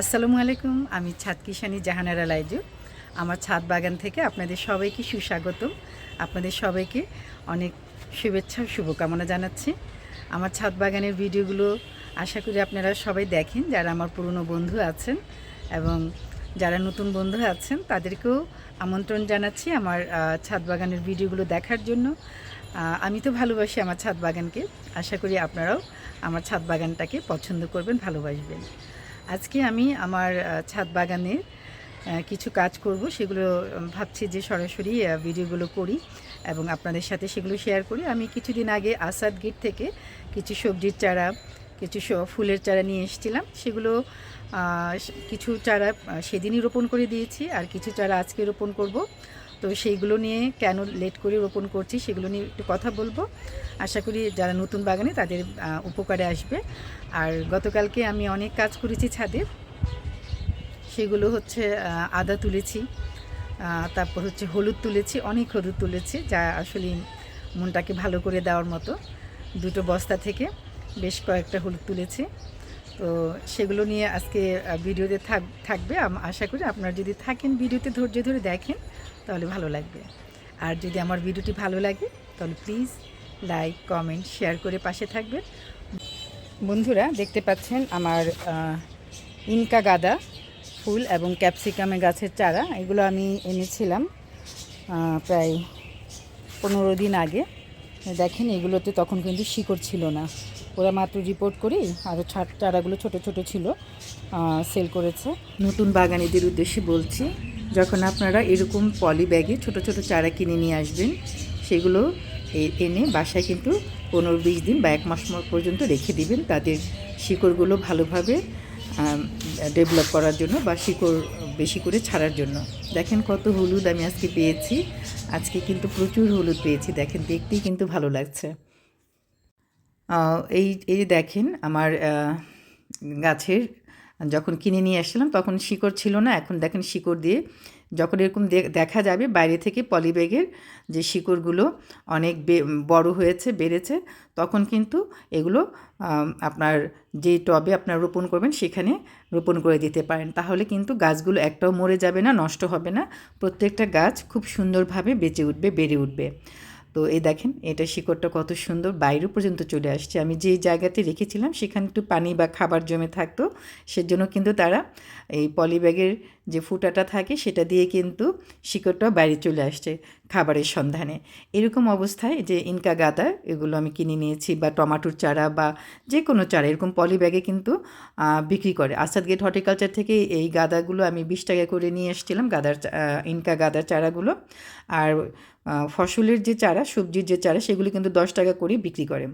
আসসালামু আলাইকুম, আমি ছাদ কিষানি জাহানারা লাইজু। আমার ছাদ বাগান থেকে আপনাদের সবাইকে সুস্বাগতম। আপনাদের সবাইকে অনেক শুভেচ্ছা, শুভকামনা জানাচ্ছি। আমার ছাদ বাগানের ভিডিওগুলো আশা করি আপনারা সবাই দেখেন, যারা আমার পুরনো বন্ধু আছেন এবং যারা নতুন বন্ধু আছেন, তাদেরকেও আমন্ত্রণ জানাচ্ছি আমার ছাদ বাগানের ভিডিওগুলো দেখার জন্য। আমি তো ভালোবাসি আমার ছাদ বাগানকে। আশা করি আপনারাও আমার ছাদ বাগানটাকে পছন্দ করবেন, ভালোবাসবেন। আজকে আমি আমার ছাদ বাগানে আহ, কিছু কাজ করব। সেগুলো ভাবছি যে সরাসরি ভিডিওগুলো করি এবং আপনাদের সাথে সেগুলো শেয়ার করি। আমি কিছুদিন আগে আসাদ গেট থেকে কিছু সবজির চারা কিছু ফুলের চারা নিয়ে এসেছিলাম। সেগুলো কিছু চারা সেদিনই রোপণ করে দিয়েছি। আর কিছু চারা আজকে রোপণ করব। তো সেইগুলো নিয়ে কেন লেট করে রোপণ করছি সেগুলো নিয়ে একটু কথা বলব। আশা করি যারা নতুন বাগানে তাদের উপকারে আসবে। আর গতকালকে আমি অনেক কাজ করেছি ছাদে। সেগুলো হচ্ছে আদা তুলেছি তারপর হচ্ছে হলুদ তুলেছি, অনেক হলুদ তুলেছি, যা আসলে মনটাকে ভালো করে দেওয়ার মতো। দুটো বস্তা থেকে বেশ কয়েকটা হলুদ তুলেছি। তো সেগুলো নিয়ে আজকে ভিডিওতে থাক, থাকবে। আশা করি আপনারা যদি থাকেন, ভিডিওতে ধৈর্য ধরে দেখেন তাহলে ভালো লাগবে। আর যদি আমার ভিডিওটি ভালো লাগে, তাহলে প্লিজ লাইক কমেন্ট শেয়ার করে পাশে থাকবেন। বন্ধুরা, দেখতে পাচ্ছেন আমার ইনকা গাদা ফুল এবং ক্যাপসিকামে গাছের চারা। এগুলো আমি এনেছিলাম প্রায় পনেরো দিন আগে। দেখেন, এগুলোতে তখন কিন্তু শিকড় ছিল না। ওরা মাত্র রিপোর্ট করেই আরও চারাগুলো ছোট ছোট ছিল সেল করেছে। নতুন বাগানিদের উদ্দেশ্যে বলছি যখন আপনারা এরকম পলি ব্যাগে ছোট ছোট চারা কিনে নিয়ে আসবেন, সেগুলো এনে বাসায় কিন্তু পনেরো বিশ দিন বা এক মাস পর্যন্ত রেখে দিবেন। তাদের শিকড়গুলো ভালোভাবে ডেভেলপ করার জন্য বা শিকড় বেশি করে ছাড়ার জন্য। দেখেন কত হলুদ আমি আজকে পেয়েছি। আজকে কিন্তু প্রচুর হলুদ পেয়েছি। দেখেন দেখতেই কিন্তু ভালো লাগছে। এই এই দেখেন আমার গাছের যখন কিনে নিয়ে আসছিলাম, তখন শিকড় ছিল না। এখন দেখেন শিকড় দিয়ে যখন এরকম দেখা যাবে বাইরে থেকে পলিব্যাগের যে শিকড়গুলো অনেক বড় হয়েছে, বেড়েছে, তখন কিন্তু এগুলো আপনার যে টবে আপনার রোপণ করবেন, সেখানে রোপণ করে দিতে পারেন। তাহলে কিন্তু গাছগুলো একটাও মরে যাবে না, নষ্ট হবে না। প্রত্যেকটা গাছ খুব সুন্দরভাবে বেঁচে উঠবে, বেড়ে উঠবে। তো এই দেখেন, এটা শিকড়টা কত সুন্দর বাইরে পর্যন্ত চলে আসছে। আমি যে জায়গাতে রেখেছিলাম, সেখানে একটু পানি বা খাবার জমে থাকতো। সেজন্য কিন্তু তারা এই পলিব্যাগের যে ফুটাটা থাকে সেটা দিয়ে কিন্তু শিকড়টাও বাইরে চলে আসছে খাবারের সন্ধানে। এরকম অবস্থায় যে ইনকা গাদা এগুলো আমি কিনে নিয়েছি বা টমাটোর চারা বা যে কোনো চারা, এরকম পলি ব্যাগে কিন্তু বিক্রি করে। আসাদ গেট হর্টিকালচার থেকে এই গাদাগুলো আমি বিশ টাকা করে নিয়ে এসেছিলাম, গাদার ইনকা গাদার চারাগুলো। আর ফসলের যে চারা, সবজির যে চারা, সেগুলো কিন্তু দশ টাকা করে বিক্রি করে।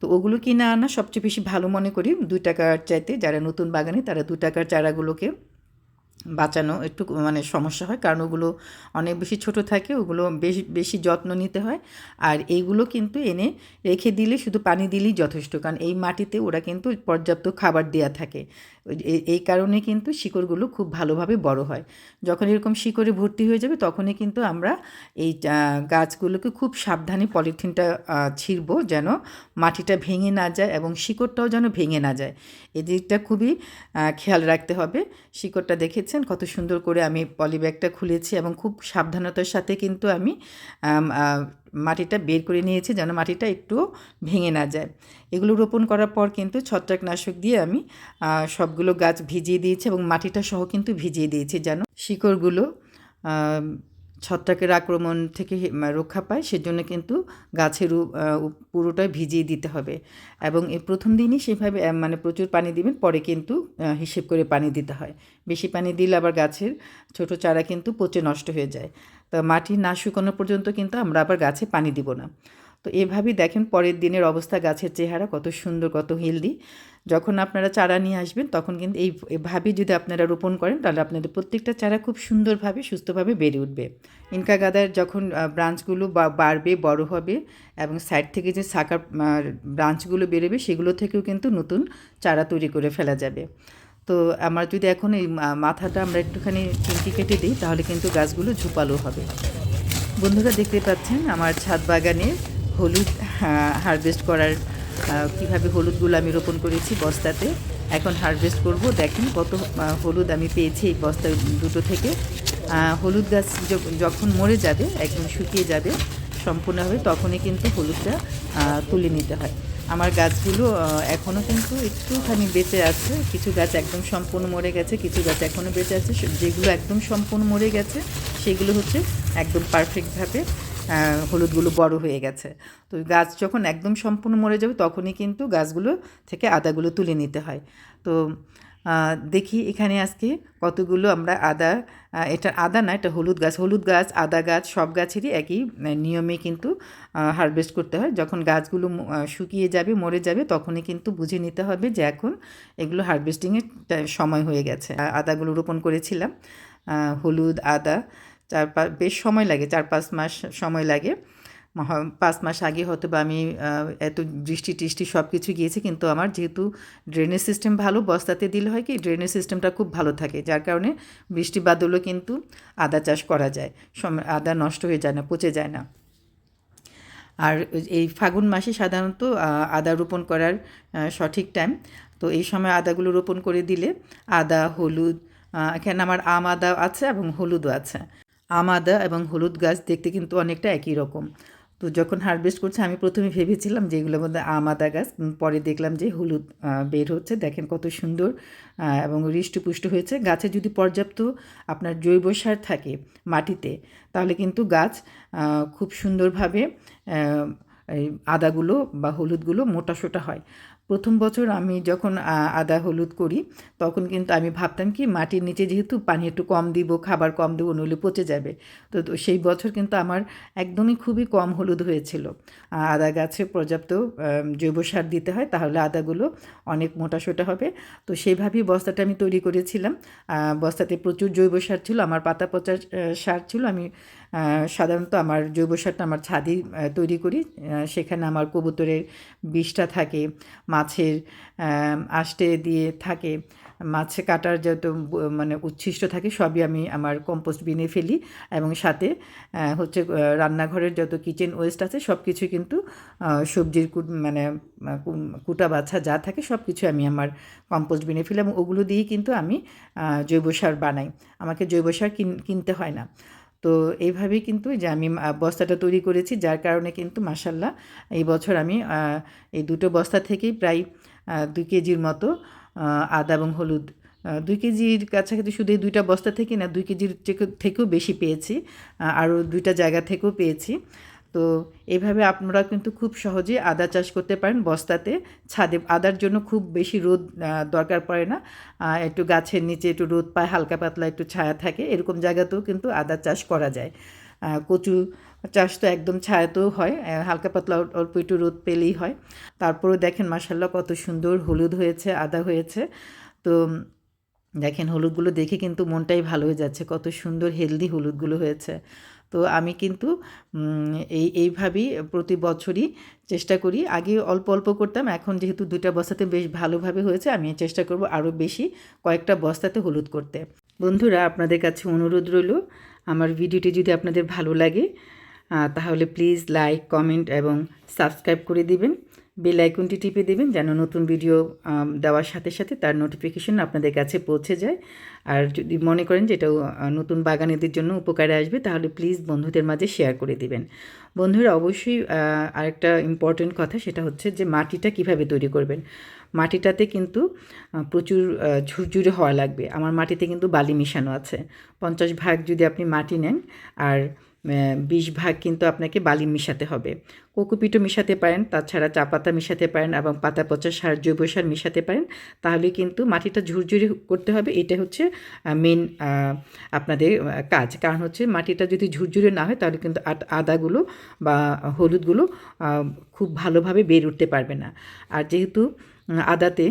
তো ওগুলো কিনে আনা সবচেয়ে বেশি ভালো মনে করি। দুই টাকার চাইতে যারা নতুন বাগানে, তারা দু টাকার চারাগুলোকে বাঁচানো একটু মানে সমস্যা হয়, কারণ ওগুলো অনেক বেশি ছোট থাকে, ওগুলো বেশি বেশি যত্ন নিতে হয়। আর এইগুলো কিন্তু এনে রেখে দিলে শুধু পানি দিলেই যথেষ্ট, কারণ এই মাটিতে ওরা কিন্তু পর্যাপ্ত খাবার দেওয়া থাকে। এই- কারণে কিন্তু শিকড়গুলো খুব ভালোভাবে বড় হয়। যখন এরকম শিকড়ে ভর্তি হয়ে যাবে, তখনই কিন্তু আমরা এই গাছগুলোকে খুব সাবধানে পলিথিনটা ছিঁড়বো যেন মাটিটা ভেঙে না যায় এবং শিকড়টাও যেন ভেঙে না যায়। এদিকটা খুবই খেয়াল রাখতে হবে। শিকড়টা দেখেছেন কত সুন্দর করে আমি পলিব্যাগটা খুলেছি এবং খুব সাবধানতার সাথে কিন্তু আমি মাটিটা বের করে নিয়েছি যেন মাটিটা একটু ভেঙে না যায়। এগুলো রোপণ করার পর কিন্তু ছত্রাকনাশক দিয়ে আমি সবগুলো গাছ ভিজিয়ে দিয়েছি এবং মাটিটা সহ কিন্তু ভিজিয়ে দিয়েছি যেন শিকড়গুলো ছত্রাকের আক্রমণ থেকে রক্ষা পায়, সেজন্য কিন্তু গাছের পুরোটাই ভিজিয়ে দিতে হবে। এবং এই প্রথম দিনই সেভাবে মানে প্রচুর পানি দিবেন, পরে কিন্তু হিসেব করে পানি দিতে হয়। বেশি পানি দিলে আবার গাছের ছোট চারা কিন্তু পচে নষ্ট হয়ে যায়। তা মাটি না শুকানো পর্যন্ত কিন্তু আমরা আবার গাছে পানি দিব না। তো এভাবেই দেখেন পরের দিনের অবস্থা, গাছের চেহারা কত সুন্দর, কত হেলদি যখন আপনারা চারা নিয়ে আসবেন, তখন কিন্তু এই এভাবেই যদি আপনারা রোপণ করেন, তাহলে আপনাদের প্রত্যেকটা চারা খুব সুন্দরভাবে, সুস্থভাবে বেড়ে উঠবে। ইনকা গাদার যখন ব্রাঞ্চগুলো বাড়বে, বড় হবে এবং সাইড থেকে যে শাখার ব্রাঞ্চগুলো বেরোবে, সেগুলো থেকেও কিন্তু নতুন চারা তৈরি করে ফেলা যাবে। তো আমার যদি এখন এই মাথাটা আমরা একটুখানি চিমটি কেটে দিই, তাহলে কিন্তু গাছগুলো ঝুপালো হবে। বন্ধুরা দেখতে পাচ্ছেন, আমার ছাদ বাগানে হলুদ হারভেস্ট করার আহ, কীভাবে হলুদগুলো আমি রোপণ করেছি বস্তাতে এখন হারভেস্ট করব। দেখেন কত হলুদ আমি পেয়েছি এই বস্তা দুটো থেকে। হলুদ গাছ যখন মরে যাবে একদম শুকিয়ে যাবে সম্পূর্ণভাবে তখনই কিন্তু হলুদটা তুলে নিতে হয়। আমার গাছগুলো এখনও কিন্তু একটুখানি বেঁচে আছে। কিছু গাছ একদম সম্পূর্ণ মরে গেছে কিছু গাছ এখনও বেঁচে আছে। যেগুলো একদম সম্পূর্ণ মরে গেছে সেগুলো হচ্ছে একদম পারফেক্টভাবে হলুদগুলো বড় হয়ে গেছে। তো গাছ যখন একদম সম্পূর্ণ মরে যাবে তখনই কিন্তু গাছগুলো থেকে আদাগুলো তুলে নিতে হয়। তো দেখি এখানে আজকে কতগুলো আমরা আদা এটা আদা না, এটা হলুদ গাছ হলুদ গাছ, আদা গাছ সব গাছেরই একই নিয়মে কিন্তু হারভেস্ট করতে হয়। যখন গাছগুলো শুকিয়ে যাবে, মরে যাবে তখনই কিন্তু বুঝে নিতে হবে যে এখন এগুলো হারভেস্টিংয়ের সময় হয়ে গেছে। আদাগুলো রোপণ করেছিলাম হলুদ, আদা চার পাঁচ বেশ সময় লাগে, চার পাঁচ মাস সময় লাগে। পাঁচ মাস আগে হয়তো বা আমি এত বৃষ্টি টিষ্টি সব কিছু গিয়েছে, কিন্তু আমার যেহেতু ড্রেনেজ সিস্টেম ভালো, বস্তাতে দিলে হয় কি ড্রেনেজ সিস্টেমটা খুব ভালো থাকে। যার কারণে বৃষ্টি বাদলও কিন্তু আদা চাষ করা যায়। আদা নষ্ট হয়ে যায় না, পচে যায় না। আর এই ফাগুন মাসে সাধারণত আদা রোপণ করার সঠিক টাইম তো এই সময় আদাগুলো রোপণ করে দিলে আদা, হলুদ এখানে আমার আম আদা আছে এবং হলুদও আছে। আম আদা এবং হলুদ গাছ দেখতে কিন্তু অনেকটা একই রকম। তো যখন হারভেস্ট করছে, আমি প্রথমে ভেবেছিলাম যে এগুলোর মধ্যে আম আদা গাছ পরে দেখলাম যে হলুদ বের হচ্ছে। দেখেন কত সুন্দর এবং হৃষ্টপুষ্ট হয়েছে। গাছে যদি পর্যাপ্ত আপনার জৈব সার থাকে মাটিতে, তাহলে কিন্তু গাছ খুব সুন্দরভাবে আদাগুলো বা হলুদগুলো মোটা সোটা হয়। প্রথম বছর আমি যখন আদা, হলুদ করি, তখন কিন্তু আমি ভাবতাম কি, মাটির নিচে যেহেতু পানি একটু কম দিব, খাবার কম দেবো, নইলে পচে যাবে। তো সেই বছর কিন্তু আমার একদমই খুবই কম হলুদ হয়েছিল। আদা গাছে পর্যাপ্ত জৈব সার দিতে হয়, তাহলে আদাগুলো অনেক মোটাসোটা হবে। তো সেইভাবেই বস্তাটা আমি তৈরি করেছিলাম। বস্তাতে প্রচুর জৈব সার ছিল, আমার পাতা পচা সার ছিল, আমি সাধারণত আমার জৈব সারটা আমার ছাদেই তৈরি করি। সেখানে আমার কবুতরের বিষটা থাকে, মাছের আষ্টে দিয়ে থাকে, মাছে কাটার যত মানে উচ্ছিষ্ট থাকে সবই আমি আমার কম্পোস্ট বিনে ফেলি। এবং সাথে হচ্ছে রান্নাঘরের যত কিচেন ওয়েস্ট আছে সব কিছু কিন্তু সবজির কুট মানে কুটা বাছা যা থাকে সব কিছু আমি আমার কম্পোস্ট বিনে ফেলি। এবং ওগুলো দিয়েই কিন্তু আমি জৈব সার বানাই। আমাকে জৈব সার কিন- কিনতে হয় না। তো এইভাবেই কিন্তু যে আমি বস্তাটা তৈরি করেছি, যার কারণে কিন্তু মাসাল্লাহ এই বছর আমি এই দুটো বস্তা থেকেই প্রায় দুই কেজির মতো আদা এবং হলুদ দুই কেজির কাছাকাছি শুধু এই দুইটা বস্তা থেকে না, দুই কেজির থেকে- থেকেও বেশি পেয়েছি আরও দুইটা জায়গা থেকেও পেয়েছি। তো এভাবে আপনারা কিন্তু খুব সহজে আদা চাষ করতে পারেন বস্তাতে। ছাদে আদার জন্য খুব বেশি রোদ দরকার পড়ে না। একটু গাছের নিচে একটু রোদ পায়, হালকা পাতলা একটু ছায়া থাকে, এরকম জায়গাতেও কিন্তু আদা চাষ করা যায়। কচু চাষ তো একদম ছায়াতেও হয় হালকা পাতলা অল্প একটু রোদ পেলেই হয়। তারপরেও দেখেন মাসাল্লাহ কত সুন্দর হলুদ হয়েছে, আদা হয়েছে। তো দেখেন হলুদগুলো দেখে কিন্তু মনটাই ভালো হয়ে যাচ্ছে, কত সুন্দর হেলদি হলুদগুলো হয়েছে। তো আমি কিন্তু এই, এইভাবেই প্রতি বছরই চেষ্টা করি। আগে অল্প অল্প করতাম, এখন যেহেতু দুটা বস্তাতে বেশ ভালোভাবে হয়েছে, আমি চেষ্টা করব আরও বেশি কয়েকটা বস্তাতে হলুদ করতে। বন্ধুরা, আপনাদের কাছে অনুরোধ রইল, আমার ভিডিওটি যদি আপনাদের ভালো লাগে তাহলে প্লিজ লাইক, কমেন্ট এবং সাবস্ক্রাইব করে দিবেন। বেল আইকনটি টিপে দেবেন যেন নতুন ভিডিও দেওয়ার সাথে সাথে তার নোটিফিকেশন আপনাদের কাছে পৌঁছে যায়। আর যদি মনে করেন যে এটাও নতুন বাগানেদের জন্য উপকারে আসবে, তাহলে প্লিজ বন্ধুদের মাঝে শেয়ার করে দিবেন। বন্ধুরা, অবশ্যই আরেকটা ইম্পর্টেন্ট কথা সেটা হচ্ছে যে মাটিটা কীভাবে তৈরি করবেন। মাটিটাতে কিন্তু প্রচুর ঝুরঝুরে হওয়া লাগবে। আমার মাটিতে কিন্তু বালি মিশানো আছে। পঞ্চাশ ভাগ যদি আপনি মাটি নেন, আর বিশ ভাগ কিন্তু আপনাকে বালি মিশাতে হবে। কোকোপিটও মিশাতে পারেন, তাছাড়া চা পাতা মিশাতে পারেন এবং পাতা পচা সার, জৈব সার মিশাতে পারেন। তাহলে কিন্তু মাটিটা ঝুরঝুরে করতে হবে, এটা হচ্ছে মেন আপনাদের কাজ। কারণ হচ্ছে মাটিটা যদি ঝুরঝুরে না হয়, তাহলে কিন্তু আদ- আদাগুলো বা হলুদগুলো খুব ভালোভাবে বের উঠতে পারবে না। আর যেহেতু আদাতে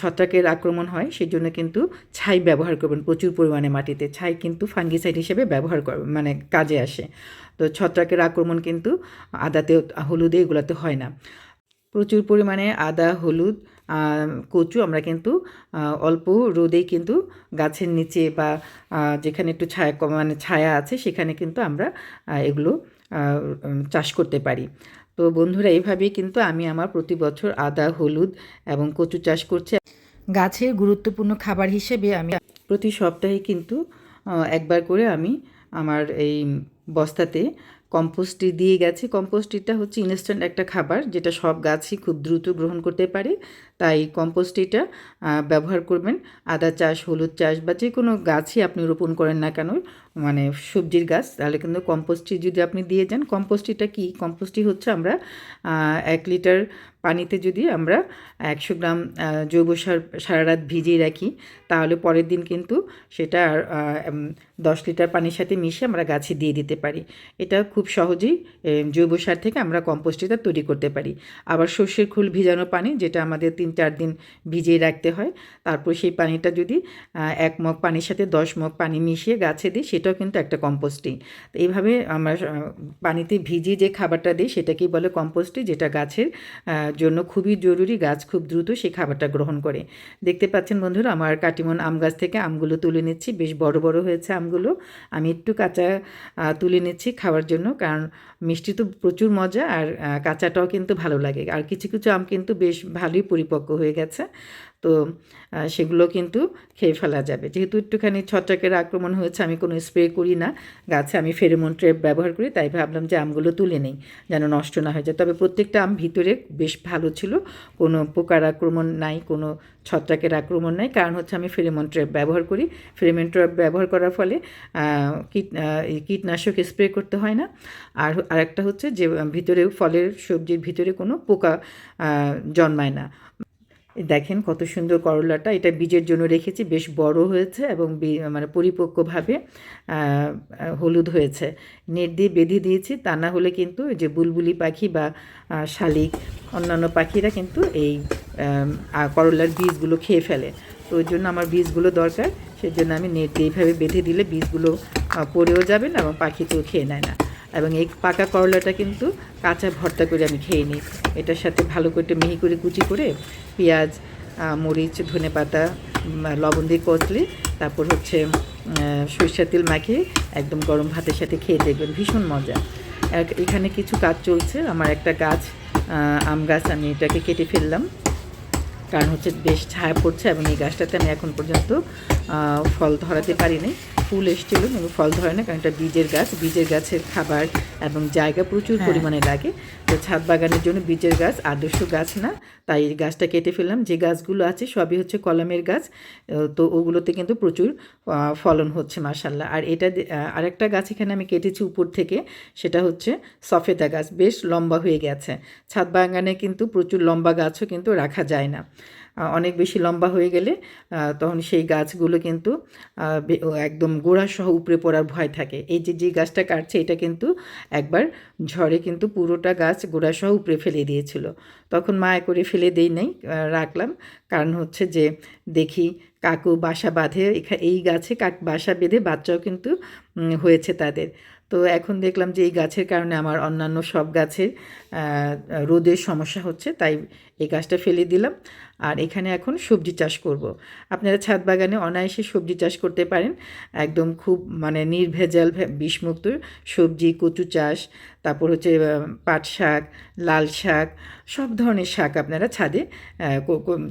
ছত্রাকের আক্রমণ হয় সেই জন্য কিন্তু ছাই ব্যবহার করবেন প্রচুর পরিমাণে মাটিতে। ছাই কিন্তু ফাঙ্গিসাইড হিসেবে ব্যবহার কর মানে কাজে আসে। তো ছত্রাকের আক্রমণ কিন্তু আদাতে হলুদে এগুলোতে হয় না। প্রচুর পরিমাণে আদা, হলুদ কচু আমরা কিন্তু অল্প রোদেই কিন্তু গাছের নিচে বা যেখানে একটু ছায়া মানে ছায়া আছে, সেখানে কিন্তু আমরা এগুলো চাষ করতে পারি। তো বন্ধুরা এইভাবেই কিন্তু আমি আমার প্রতি বছর আদা হলুদ এবং কচু চাষ করছি। গাছের গুরুত্বপূর্ণ খাবার হিসেবে আমি প্রতি সপ্তাহে কিন্তু একবার করে আমি আমার এই বস্তাতে কম্পোস্টটি দিয়ে গেছি। কম্পোস্টিটা হচ্ছে ইনস্ট্যান্ট একটা খাবার যেটা সব গাছই খুব দ্রুত গ্রহণ করতে পারে। তাই কম্পোস্টিটা ব্যবহার করবেন। আদা চাষ হলুদ চাষ বা যে কোনো গাছই আপনি রোপণ করেন না কেন মানে সবজির গাছ, তাহলে কিন্তু কম্পোস্টটি যদি আপনি দিয়ে যান কম্পোস্টিটা কি? কম্পোস্টটি হচ্ছে আমরা এক লিটার পানিতে যদি আমরা একশো গ্রাম জৈব সার সারা রাত ভিজিয়ে রাখি, তাহলে পরের দিন কিন্তু সেটা দশ লিটার পানির সাথে মিশিয়ে আমরা গাছে দিয়ে দিতে পারি। এটা খুব সহজেই জৈব সার থেকে আমরা কম্পোস্টিটা তৈরি করতে পারি। আবার সর্ষের খোল ভিজানো পানি, যেটা আমাদের তিন চার দিন ভিজিয়ে রাখতে হয়, তারপর সেই পানিটা যদি এক মগ পানির সাথে দশ মগ পানি মিশিয়ে গাছে দিই সেটাও কিন্তু একটা কম্পোস্টিং। তো এইভাবে আমরা পানিতে ভিজিয়ে যে খাবারটা দিই সেটাকেই বলে কম্পোস্টিং, যেটা গাছের জন্য খুবই জরুরি, গাছ খুব দ্রুত সেই খাবারটা গ্রহণ করে। দেখতে পাচ্ছেন বন্ধুরা, আমার কাটিমন আম গাছ থেকে আমগুলো তুলে নিচ্ছি, বেশ বড় বড় হয়েছে আমগুলো। আমি একটু কাঁচা তুলে নিচ্ছি খাওয়ার জন্য, কারণ মিষ্টি তো প্রচুর মজা, আর কাঁচাটাও কিন্তু ভালো লাগে। আর কিছু কিছু আম কিন্তু বেশ ভালোই পরিপক্ক হয়ে গেছে। তো সেগুলো কিন্তু খেয়ে ফেলা যাবে। যেহেতু একটুখানি ছত্রাকের আক্রমণ হয়েছে, আমি কোনো স্প্রে করি না। গাছে আমি ফেরোমন ট্রেপ ব্যবহার করি, তাই ভাবলাম যে আমগুলো তুলে নেই, যেন নষ্ট না হয়ে যায়। তবে প্রত্যেকটা আম ভিতরে বেশ ভালো ছিল, কোনো পোকার আক্রমণ নাই, কোনো ছত্রাকের আক্রমণ নাই। কারণ হচ্ছে আমি ফেরোমন ট্র্যাপ ব্যবহার করি। ফেরোমন ট্র্যাপ ব্যবহার করার ফলে কীট কীটনাশক স্প্রে করতে হয় না। আর আরেকটা হচ্ছে যে, ভিতরে ফলের সবজির ভিতরে কোনো পোকা জন্মায় না। দেখেন কত সুন্দর করলাটা। এটা বীজের জন্য রেখেছি, বেশ বড় হয়েছে এবং মানে পরিপক্কভাবে হলুদ হয়েছে। নেট দিয়ে বেঁধে দিয়েছি, তা না হলে কিন্তু যে বুলবুলি পাখি বা শালিক অন্যান্য পাখিরা কিন্তু এই করলার বীজগুলো খেয়ে ফেলে। তো ওই জন্য আমার বীজগুলো দরকার সেই জন্য আমি নেট দিয়ে এইভাবে বেঁধে দিলে বীজগুলো পড়েও যাবে না এবং পাখি তো খেয়ে নেয় না। এবং এই পাকা করলাটা কিন্তু কাঁচা ভর্তা করে আমি খেয়ে নিই। এটার সাথে ভালো করে মিহি করে কুচি করে পেঁয়াজ মরিচ, ধনে পাতা লবণ দিয়ে কচলে তারপর হচ্ছে সরিষার তেল মাখিয়ে একদম গরম ভাতের সাথে খেয়ে দেখবেন। ভীষণ মজা। এখানে কিছু কাজ চলছে। আমার একটা গাছ আম গাছ, আমি এটাকে কেটে ফেললাম। কারণ হচ্ছে বেশ ছায়া পড়ছে এবং এই গাছটাতে আমি এখন পর্যন্ত ফল ধরাতে পারিনি। ফুল এসেছিল কিন্তু ফল ধরে না কারণ এটা বীজের গাছ। বীজের গাছের খাবার এবং জায়গা প্রচুর হ্যাঁ। পরিমাণে লাগে। তো ছাদ বাগানের জন্য বীজের গাছ আদর্শ গাছ না। তাই এই গাছটা কেটে ফেললাম। যে গাছগুলো আছে সবই হচ্ছে কলমের গাছ। তো ওগুলোতে কিন্তু প্রচুর ফলন হচ্ছে মাসাল্লাহ আর এটা আরেকটা গাছ এখানে আমি কেটেছি উপর থেকে সেটা হচ্ছে সফেদা গাছ। বেশ লম্বা হয়ে গেছে। ছাদ বাগানে কিন্তু প্রচুর লম্বা গাছও কিন্তু রাখা যায় না। অনেক বেশি লম্বা হয়ে গেলে তখন সেই গাছগুলো কিন্তু একদম গোড়া সহ উপরে পড়ার ভয় থাকে। এই যে যে গাছটা কাটছে, এটা কিন্তু একবার ঝড়ে কিন্তু পুরোটা গাছ গোড়া সহ উপরে ফেলে দিয়েছিল। তখন মায়া করে ফেলে দেই নাই রাখলাম। কারণ হচ্ছে যে, দেখি কাকু বাসা বাঁধে এই গাছে কাক, বাসা বেঁধে বাচ্চাও কিন্তু হয়েছে তাদের। তো এখন দেখলাম যে এই গাছের কারণে আমার অন্যান্য সব গাছের রোদের সমস্যা হচ্ছে, তাই এই গাছটা ফেলে দিলাম। আর এখানে এখন সবজি চাষ করব। আপনারা ছাদ বাগানে অনায়াসে সবজি চাষ করতে পারেন। একদম খুব মানে নির্ভেজাল বিষমুক্ত সবজি, কচু চাষ, তারপর হচ্ছে পাট শাক, লাল শাক, সব ধরনের শাক আপনারা ছাদে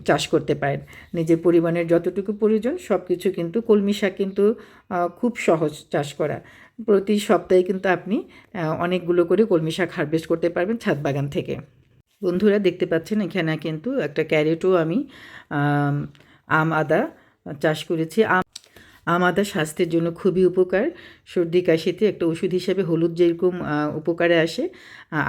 চাষ করতে পারেন। নিজের পরিমাণের যতটুকু প্রয়োজন সব কিছু কিন্তু কলমি শাক কিন্তু খুব সহজ চাষ করা। প্রতি সপ্তাহে কিন্তু আপনি অনেকগুলো করে কলমি শাক হারভেস্ট করতে পারবেন ছাদ বাগান থেকে। বন্ধুরা দেখতে পাচ্ছেন এখানে কিন্তু একটা ক্যারেটও আমি আম, আদা চাষ করেছি। আম আম আদা স্বাস্থ্যের জন্য খুবই উপকার। সর্দি কাশিতে একটা ওষুধ হিসেবে হলুদ যেরকম উপকারে আসে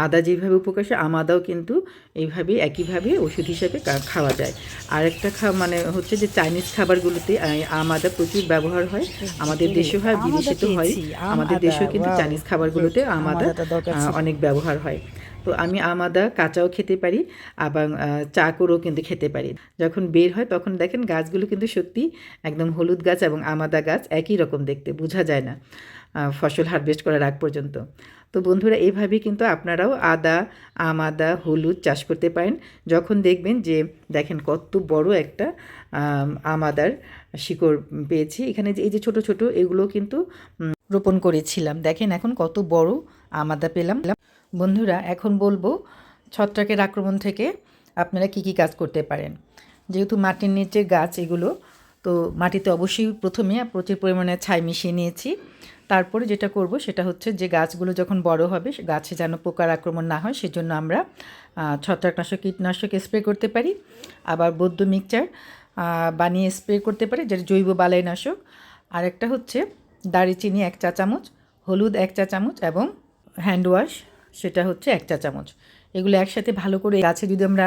আদা যেভাবে উপকার আসে আম আদাও কিন্তু এইভাবে একইভাবে ওষুধ হিসেবে খাওয়া যায়। আর একটা খা মানে হচ্ছে যে চাইনিজ খাবারগুলোতে আহ, আম আদা প্রচুর ব্যবহার হয় আমাদের দেশে হয় আদা বিদেশেতেও হয় আমাদের দেশেও কিন্তু চাইনিজ খাবারগুলোতে good, আম আম আদা আদাটা দরকার আহ, ছিল। অনেক ব্যবহার হয়। তো আমি আম আদা কাঁচাও খেতে পারি আবার চা করেও কিন্তু খেতে পারি। যখন বের হয় তখন দেখেন গাছগুলো কিন্তু সত্যি একদম হলুদ গাছ এবং আমাদা গাছ একই রকম দেখতে বোঝা যায় না ফসল হারভেস্ট করার আগ পর্যন্ত। তো বন্ধুরা এইভাবেই কিন্তু আপনারাও আদা আম আদা হলুদ চাষ করতে পারেন। যখন দেখবেন যে দেখেন কত বড় একটা আম, আম আদার শিকড় পেয়েছি। এখানে যে এই যে ছোট ছোট এগুলো কিন্তু রোপণ করেছিলাম। দেখেন এখন কত বড় আম আদা পেলাম। বন্ধুরা, এখন বলব ছত্রাকের আক্রমণ থেকে আপনারা কি কি কাজ করতে পারেন। যেহেতু মাটির নিচে গাছ এগুলো, তো মাটিতে অবশ্যই প্রথমে প্রচুর পরিমাণে ছাই মিশিয়ে নিয়েছি। তারপরে যেটা করব সেটা হচ্ছে যে গাছগুলো যখন বড় হবে গাছে যেন পোকার আক্রমণ না হয়, সেজন্য আমরা ছত্রাকনাশক কীটনাশক স্প্রে করতে পারি। আবার বৌদ্ধ মিক্সচার বানিয়ে স্প্রে করতে পারি, যেটা জৈব বালাইনাশক। আর একটা হচ্ছে দারুচিনি এক চা চামচ, হলুদ এক চা চামচ এবং হ্যান্ড ওয়াশ সেটা হচ্ছে এক চা চামচ। এগুলো একসাথে ভালো করে গাছে যদি আমরা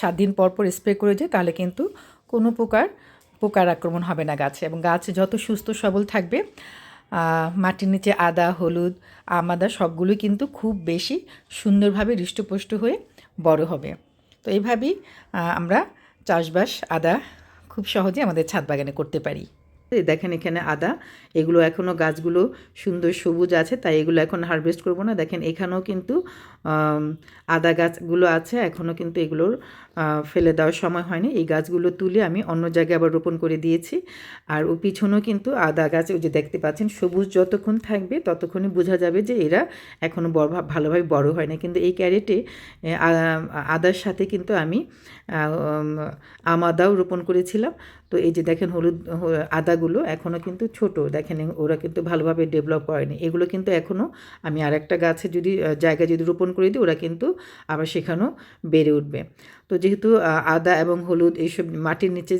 সাত দিন পর পর স্প্রে করে যাই তাহলে কিন্তু কোনো প্রকার, পোকার আক্রমণ হবে না গাছে। এবং গাছ যত সুস্থ সবল থাকবে মাটির নিচে আদা, হলুদ আমাদা সবগুলোই কিন্তু খুব বেশি সুন্দরভাবে হৃষ্টপুষ্ট হয়ে বড় হবে। তো এইভাবেই আমরা চাষবাস আদা খুব সহজে আমাদের ছাদ বাগানে করতে পারি। দেখেন এখানে আদা এগুলো এখনও গাছগুলো সুন্দর সবুজ আছে তাই এগুলো এখন হারভেস্ট করব না। দেখেন এখানেও কিন্তু আদা গাছগুলো আছে এখনও কিন্তু এগুলোর ফেলে দেওয়ার সময় হয়নি। এই গাছগুলো তুলে আমি অন্য জায়গায় আবার রোপণ করে দিয়েছি। আর ও পিছনেও কিন্তু আদা গাছ ওই যে দেখতে পাচ্ছেন সবুজ যতক্ষণ থাকবে ততক্ষণই বোঝা যাবে যে এরা এখনও বড় ভালোভাবে বড় হয় না কিন্তু এই ক্যারেটে আদার সাথে কিন্তু আমি আহ, উম, আম আদাও রোপণ করেছিলাম। তো এই যে দেখেন হলুদ হ- আদাগুলো এখনও কিন্তু ছোট। দেখেন ওরা কিন্তু ভালোভাবে ডেভেলপ করেনি। এগুলো কিন্তু এখনও আমি আরেকটা গাছে যদি আহ, জায়গায় যদি রোপণ করে দিই ওরা কিন্তু আবার সেখানেও বেড়ে উঠবে। তো যেহেতু আদা এবং হলুদ এইসব মাটির নিচে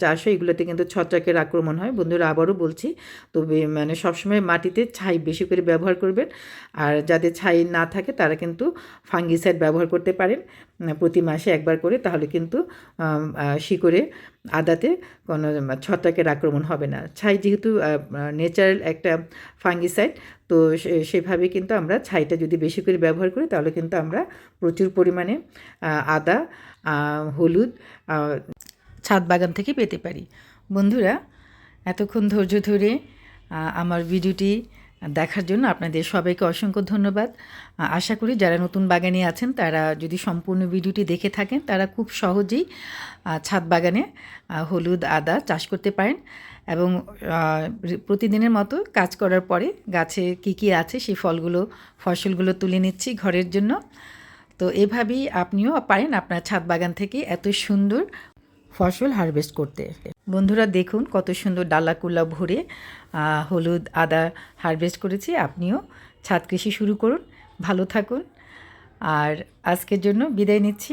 চাষ হয় এগুলোতে কিন্তু ছত্রাকের আক্রমণ হয়। বন্ধুরা আবারও বলছি তো মানে সবসময় মাটিতে ছাই বেশি করে ব্যবহার করবেন। আর যাদের ছাই না থাকে তারা কিন্তু ফাঙ্গিসাইড ব্যবহার করতে পারেন। প্রতি মাসে একবার করে, তাহলে কিন্তু শিকড়ে আদাতে কোনো ছত্রাকের আক্রমণ হবে না। ছাই যেহেতু নেচারাল একটা ফাঙ্গিসাইড তো সেভাবে কিন্তু আমরা ছাইটা যদি বেশি করে ব্যবহার করি, তাহলে কিন্তু আমরা প্রচুর পরিমাণে আদা হলুদ ছাদ বাগান থেকে পেতে পারি। বন্ধুরা, এতক্ষণ ধৈর্য ধরে আমার ভিডিওটি দেখার জন্য আপনাদের সবাইকে অসংখ্য ধন্যবাদ। আশা করি যারা নতুন বাগানে আছেন, তারা যদি সম্পূর্ণ ভিডিওটি দেখে থাকেন, তারা খুব সহজেই ছাদ বাগানে হলুদ, আদা চাষ করতে পারেন এবং প্রতিদিনের মতো কাজ করার পরে গাছে কী কী আছে সেই ফলগুলো, ফসলগুলো তুলে নিচ্ছি ঘরের জন্য। তো এভাবেই আপনিও পারেন আপনার ছাদ বাগান থেকে এত সুন্দর ফসল হারভেস্ট করতে। বন্ধুরা দেখুন কত সুন্দর ডালা কুলা ভরে হলুদ, আদা হারভেস্ট করেছি। আপনিও ছাদ কৃষি শুরু করুন, ভালো থাকুন। আর আজকের জন্য বিদায় নিচ্ছি।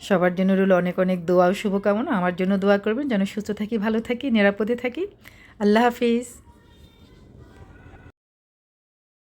সবার জন্য রইল অনেক অনেক দোয়া ও শুভকামনা। আমার জন্য দোয়া করবেন, যেন সুস্থ থাকি, ভালো থাকি, নিরাপদে থাকি। আল্লাহ হাফিজ।